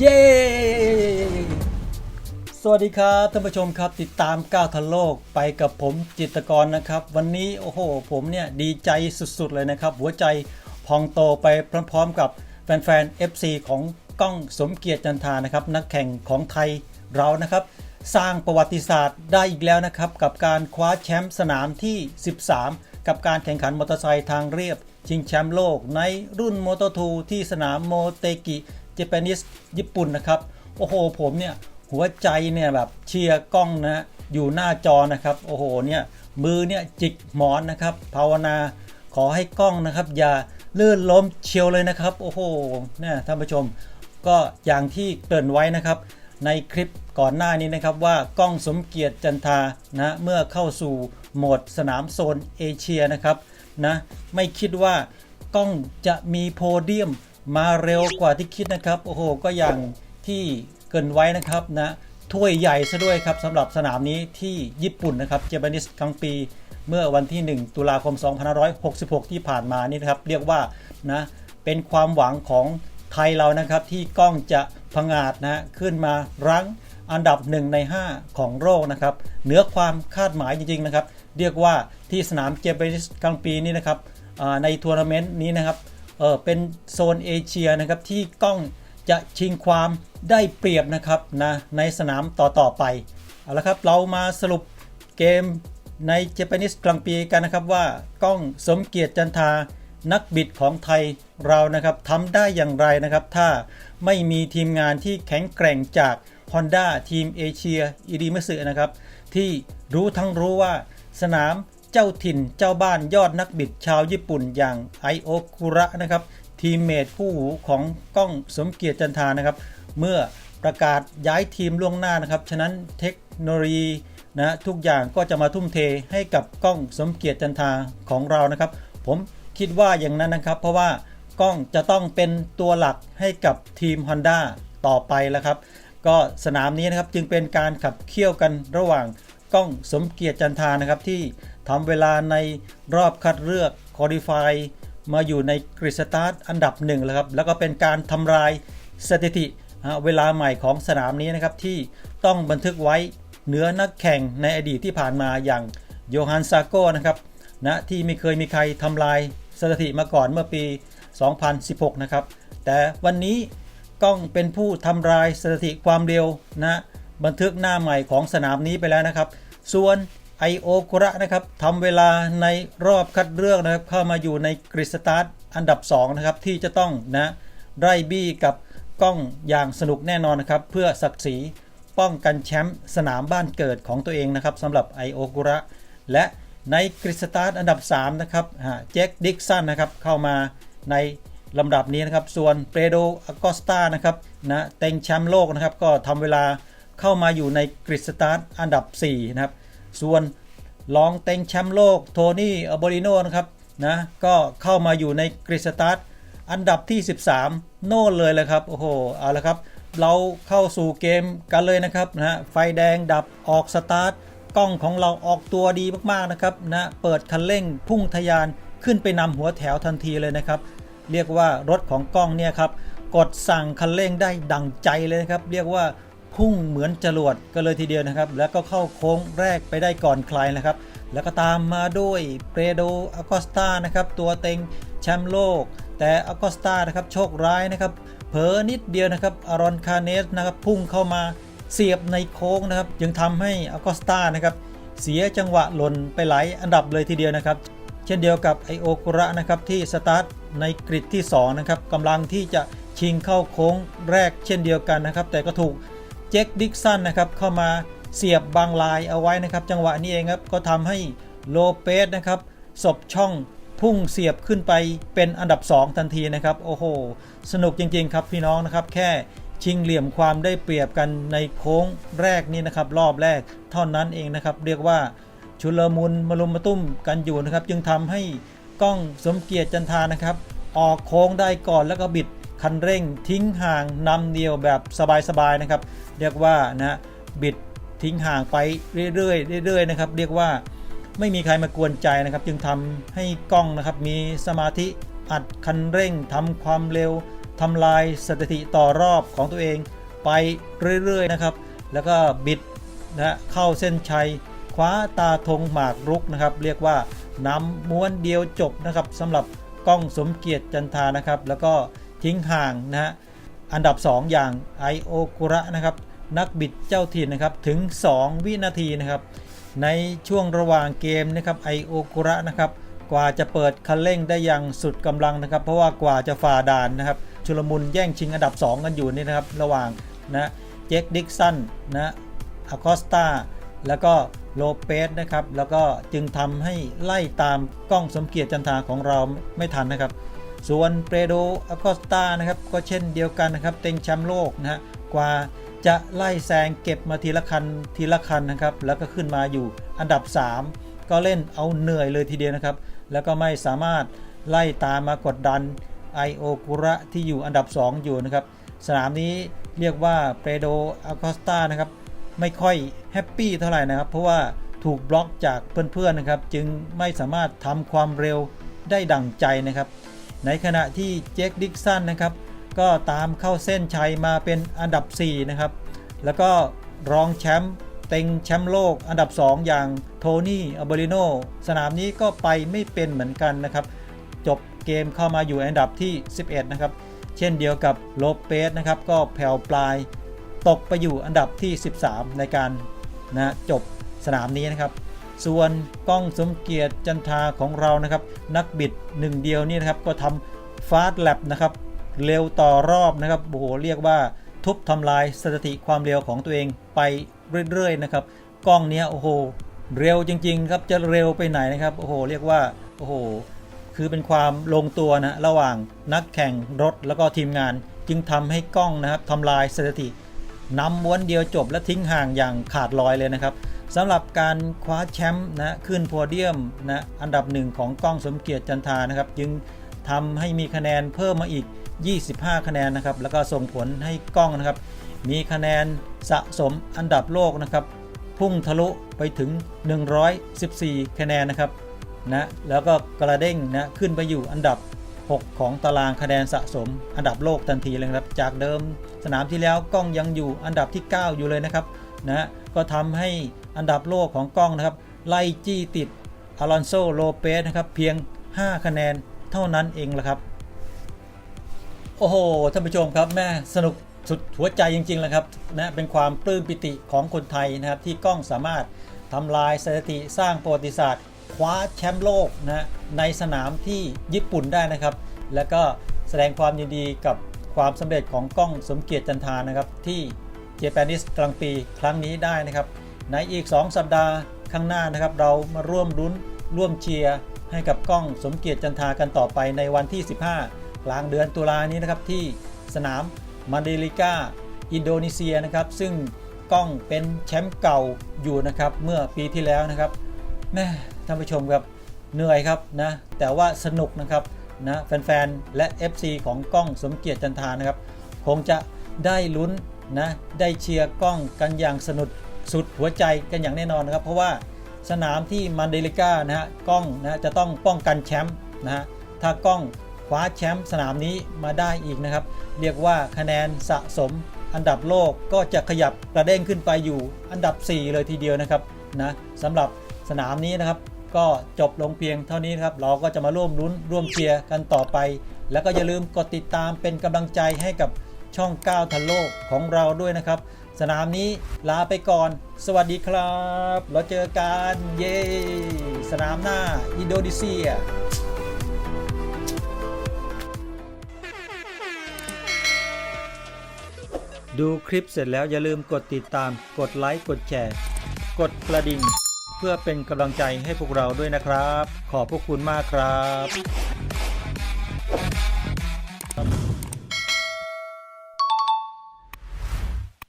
เย้ สวัสดีครับท่านผู้ชมครับติดตามก้าวทันโลกไปกับผมจิตกรนะครับ วันนี้โอ้โห ผมเนี่ยดีใจสุดๆเลยนะครับ หัวใจพองโตไปพร้อมๆกับแฟนๆ FC ของก้องสมเกียรติจันทานะครับ นักแข่งของไทยเรานะครับ สร้างประวัติศาสตร์ได้อีกแล้วนะครับ กับการคว้าแชมป์สนามที่ 13 กับการแข่งขันมอเตอร์ไซค์ทางเรียบชิงแชมป์โลกในรุ่นโมโตทูที่สนามโมเตกิ เจแปนิสญี่ปุ่นนะครับ โอ้โหผมเนี่ยหัวใจเนี่ยแบบเชียร์กล้องนะฮะอยู่หน้าจอนะครับ โอ้โหเนี่ยมือเนี่ยจิกหมอนนะครับ ภาวนาขอให้กล้องนะครับ อย่าลื่นล้มเชียวเลยนะครับ โอ้โหเนี่ยท่านผู้ชมก็อย่างที่เกริ่นไว้นะครับ ในคลิปก่อนหน้านี้นะครับว่ากล้องสมเกียรติจันทานะเมื่อเข้าสู่โหมดสนามโซนเอเชียนะครับนะไม่คิดว่ากล้องจะมีโพเดียม มาเร็วกว่าที่คิดนะครับโอ้โหก็อย่างที่เกินไว้นะครับนะถ้วยใหญ่ซะด้วยครับสำหรับสนามนี้ที่ญี่ปุ่นนะครับเจแปนิสครั้งปีเมื่อวันที่ 1 ตุลาคม 2566 ที่ผ่านมานี่นะครับเรียกว่านะเป็นความหวังของไทยเรานะครับที่กล้องจะพงาดนะขึ้นมารั้งอันดับ 1 ใน 5 ของโลกนะครับเหนือความคาดหมายจริงๆนะครับ เรียกว่าที่สนามเจแปนิสกลางปีนี้นะครับในทัวร์นาเมนต์นี้นะครับ เออเป็นโซนเอเชียนะครับที่กล้องจะชิงความได้เปรียบนะครับนะในสนามต่อๆไปเอาละครับเรามาสรุปเกมในเจแปนิสกลางปีกันนะครับว่ากล้องสมเกียรติจันทานักบิดของไทยเรานะครับทำได้อย่างไรนะครับ ถ้าไม่มีทีมงานที่แข็งแกร่งจาก Honda ทีมเอเชียอีดีมสึนะครับ ที่รู้ทั้งรู้ว่าสนาม จ้าถิ่นเจ้าบ้านยอดนักบิดชาวญี่ปุ่นอย่างไอโอคุระนะครับ ทีมเมทคู่หูของกล้องสมเกียรติจันทานะครับ เมื่อประกาศย้ายทีมล่วงหน้านะครับ ฉะนั้นเทคโนโลยีนะทุกอย่างก็จะมาทุ่มเทให้กับกล้องสมเกียรติจันทาของเรานะครับ ผมคิดว่าอย่างนั้นนะครับ เพราะว่ากล้องจะต้องเป็นตัวหลักให้กับทีม Honda ต่อไปแล้วครับ ก็สนามนี้นะครับจึงเป็นการขับเคี่ยวกันระหว่างกล้องสมเกียรติจันทานะครับที่ ทำเวลาในรอบคัดเลือกคอดิฟายมาอยู่ในกริสตาร์ทอันดับหนึ่งแล้วครับ แล้วก็เป็นการทำลายสถิติเวลาใหม่ของสนามนี้นะครับ ที่ต้องบันทึกไว้เหนือนักแข่งในอดีตที่ผ่านมาอย่างโยฮันซาโกนะครับนะที่ไม่เคยมีใครทำลายสถิติมาก่อนเมื่อปี 2016 นะครับ แต่วันนี้กล้องเป็นผู้ทำลายสถิติความเร็วนะบันทึกหน้าใหม่ของสนามนี้ไปแล้วนะครับ ส่วน ไอโอคุระนะครับทำเวลาในรอบคัดเลือกนะครับ เข้ามาอยู่ในกริสตาร์ทอันดับ 2 นะครับ ที่จะต้องนะไร่บี้กับกล้องอย่างสนุกแน่นอนนะครับ เพื่อศักดิ์ศรีป้องกันแชมป์สนามบ้านเกิดของตัวเองนะครับสำหรับไอโอคุระ และในกริสตาร์ทอันดับ 3 นะครับแจ็คดิกสันนะครับ เข้ามาในลำดับนี้นะครับ ส่วนเปโดอากอสตานะครับนะเต็งแชมป์โลกนะครับ ก็ทำเวลาเข้ามาอยู่ในกริสตาร์ทอันดับ 4 นะครับ ส่วนรองเต็งแชมป์โลกโทนี่อบริโนนะครับนะก็เข้ามาอยู่ในกริสตาร์ทอันดับที่ 13 โน่นเลยเลยครับ โอ้โห เอาละครับ เราเข้าสู่เกมกันเลยนะครับนะฮะไฟแดงดับออกสตาร์ทกล้องของเราออกตัวดีมากๆนะครับนะเปิดคันเร่งพุ่งทะยานขึ้นไปนำหัวแถวทันทีเลยนะครับ เรียกว่ารถของกล้องเนี่ยครับกดสั่งคันเร่งได้ดังใจเลยนะครับ เรียกว่า พุ่งเหมือนจรวดกันเลยทีเดียวนะครับ แล้วก็เข้าโค้งแรกไปได้ก่อนใครนะครับ แล้วก็ตามมาด้วยเปโดอากอสตานะครับ ตัวเต็งแชมป์โลก แต่อากอสตานะครับโชคร้ายนะครับ เผลอนิดเดียวนะครับอารอนคาเนสนะครับพุ่งเข้ามาเสียบในโค้งนะครับจึงทำให้อากอสตานะครับเสียจังหวะหล่นไปหลายอันดับเลยทีเดียวนะครับ เช่นเดียวกับไอโอกุระนะครับที่สตาร์ทในกริดที่2นะครับกำลังที่จะชิงเข้าโค้งแรกเช่นเดียวกันนะครับ แต่ก็ถูก เจคดิกสันนะครับเข้ามาเสียบบางลายเอาไว้นะครับ จังหวะนี้เองครับก็ทำให้โลเปสนะครับศบช่องพุ่งเสียบขึ้นไปเป็นอันดับ 2 ทันทีนะครับ โอ้โห สนุกจริง ๆ ครับพี่น้องนะครับ แค่ชิงเหลี่ยมความได้เปรียบกันในโค้งแรกนี่นะครับ รอบแรกเท่านั้นเองนะครับ เรียกว่าชุลมุนมารุมมาตุ้มกันอยู่นะครับ จึงทำให้กล้องสมเกียรติจันทานะครับ ออกโค้งได้ก่อนแล้วก็บิด คันเร่งทิ้งห่างนำเดียวแบบสบายๆนะครับ เรียกว่านะบิดทิ้งห่างไปเรื่อยๆเรื่อยๆนะครับเรียกว่าไม่มีใครมากวนใจนะครับ จึงทำให้กล้องนะครับมีสมาธิอัดคันเร่งทำความเร็วทำลายสถิติต่อรอบของตัวเองไปเรื่อยๆนะครับ แล้วก็บิดนะเข้าเส้นชัยคว้าตาธงหมากรุกนะครับ เรียกว่านำม้วนเดียวจบนะครับสำหรับกล้องสมเกียรติจันทานะครับ แล้วก็ ทิ้งห่างนะฮะอันดับ 2 อย่างไอโอกุระนะครับนักบิดเจ้าถิ่นนะครับถึง 2 วินาทีนะครับ ในช่วงระหว่างเกมนะครับไอโอกุระนะครับกว่าจะเปิดคันเร่งได้อย่างสุดกำลังนะครับ เพราะว่ากว่าจะฝ่าด่านนะครับชุลมุนแย่งชิงอันดับ 2 กันอยู่นี่นะครับระหว่างนะเจคดิกสันนะอากอสตาแล้วก็โลเปสนะครับแล้วก็จึงทำให้ไล่ตามกล้องสมเกียรติจันทาของเราไม่ทันนะครับ ส่วนเปโดอากอสตานะครับก็เช่นเดียวกันนะครับ เต็งแชมป์โลกนะฮะกว่าจะไล่แซงเก็บมาทีละคันทีละคันนะครับ แล้วก็ขึ้นมาอยู่อันดับ 3 ก็เล่นเอาเหนื่อยเลยทีเดียวนะครับ แล้วก็ไม่สามารถไล่ตามมากดดันไอโอกุระที่อยู่อันดับ 2 อยู่นะครับ สนามนี้เรียกว่าเปโดอากอสตานะครับไม่ค่อยแฮปปี้เท่าไหร่นะครับ เพราะว่าถูกบล็อกจากเพื่อนๆนะครับ จึงไม่สามารถทำความเร็วได้ดั่งใจนะครับ ในขณะที่เจคดิกสันนะครับก็ตามเข้าเส้นชัยมาเป็นอันดับ 4 นะครับ แล้วก็รองแชมป์เต็งแชมป์โลกอันดับ 2 อย่างโทนี่อัลเบริโนสนามนี้ก็ไปไม่เป็นเหมือนกันนะครับ จบเกมเข้ามาอยู่อันดับที่ 11 นะครับ เช่นเดียวกับโลเปสนะครับ ก็แผ่วปลายตกไปอยู่อันดับที่ 13 ในการนะจบสนามนี้นะครับ ส่วนกล้องสมเกียรติจันทาของเรานะครับ นักบิดหนึ่งเดียวนี่นะครับก็ทำฟาสต์แลบนะครับเร็วต่อรอบนะครับโอ้โหเรียกว่าทุบทำลายสถิติความเร็วของตัวเองไปเรื่อยๆนะครับกล้องเนี้ยโอ้โหเร็วจริงๆครับจะเร็วไปไหนนะครับโอ้โหเรียกว่าโอ้โหคือเป็นความลงตัวนะระหว่างนักแข่งรถแล้วก็ทีมงาน จึงทำให้กล้องนะครับทำลายสถิตินำม้วนเดียวจบและทิ้งห่างอย่างขาดลอยเลยนะครับ สำหรับการคว้าแชมป์นะขึ้นโพเดียมนะอันดับหนึ่งของกล้องสมเกียรติจันทานะครับ จึงทำให้มีคะแนนเพิ่มมาอีก 25 คะแนนนะครับ แล้วก็ส่งผลให้กล้องนะครับ มีคะแนนสะสมอันดับโลกนะครับ พุ่งทะลุไปถึง 114 คะแนนนะครับนะแล้วก็กระเด้งนะขึ้นไปอยู่อันดับ 6 ของตารางคะแนนสะสม อันดับโลกทันทีเลยครับ จากเดิมสนามที่แล้วกล้องยังอยู่อันดับที่ 9 อยู่เลยนะครับนะ ก็ทำให้อันดับโลกของกล้องนะครับ ไล่จี้ติดอลอนโซโลเปสนะครับเพียง 5 คะแนนเท่านั้นเองละครับ โอ้โหท่านผู้ชมครับแม่สนุกสุดหัวใจจริงๆเลยครับนะเป็นความปลื้มปิติของคนไทยนะครับ ที่กล้องสามารถทำลายสถิติสร้างประวัติศาสตร์ คว้าแชมป์โลกนะในสนามที่ญี่ปุ่นได้นะครับ แล้วก็แสดงความยินดีกับความสำเร็จของกล้องสมเกียรติจันทานะครับที่ เจแปนิสกลางปีครั้งนี้ได้นะครับ ในอีก 2 สัปดาห์ข้างหน้านะครับ เรามาร่วมรุ้นร่วมเชียร์ให้กับกล้องสมเกียรติจันทากันต่อไปในวันที่ 15 กลางเดือนตุลานี้นะครับที่สนามมาเดลิกาอินโดนีเซียนะครับ ซึ่งกล้องเป็นแชมป์เก่าอยู่นะครับเมื่อปีที่แล้วนะครับแม่ท่านผู้ชมครับเหนื่อยครับนะแต่ว่าสนุกนะครับนะแฟนๆ และ FC ของกล้องสมเกียรติจันทานะครับ คงจะได้ลุ้น นะได้เชียร์กล้องกันอย่างสนุกสุดหัวใจกันอย่างแน่นอนนะครับ เพราะว่าสนามที่มันเดลิก้านะฮะกล้องนะจะต้องป้องกันแชมป์นะฮะถ้ากล้องคว้าแชมป์สนามนี้มาได้อีกนะครับ เรียกว่าคะแนนสะสมอันดับโลกก็จะขยับกระเด้งขึ้นไปอยู่อันดับ 4 เลยทีเดียวนะครับนะสำหรับสนามนี้นะครับ ก็จบลงเพียงเท่านี้ครับ เราก็จะมาร่วมลุ้นร่วมเชียร์กันต่อไป แล้วก็อย่าลืมกดติดตามเป็นกำลังใจให้กับ ช่อง 9 ทันโลกของเราด้วยนะครับ สนามนี้ลาไปก่อน สวัสดีครับ เราเจอกันเย้สนามหน้าอินโดนีเซียดูคลิปเสร็จแล้วอย่าลืมกดติดตาม กดไลค์ กดแชร์ กดกระดิ่ง เพื่อเป็นกำลังใจให้พวกเราด้วยนะครับ ขอบพระคุณมากครับ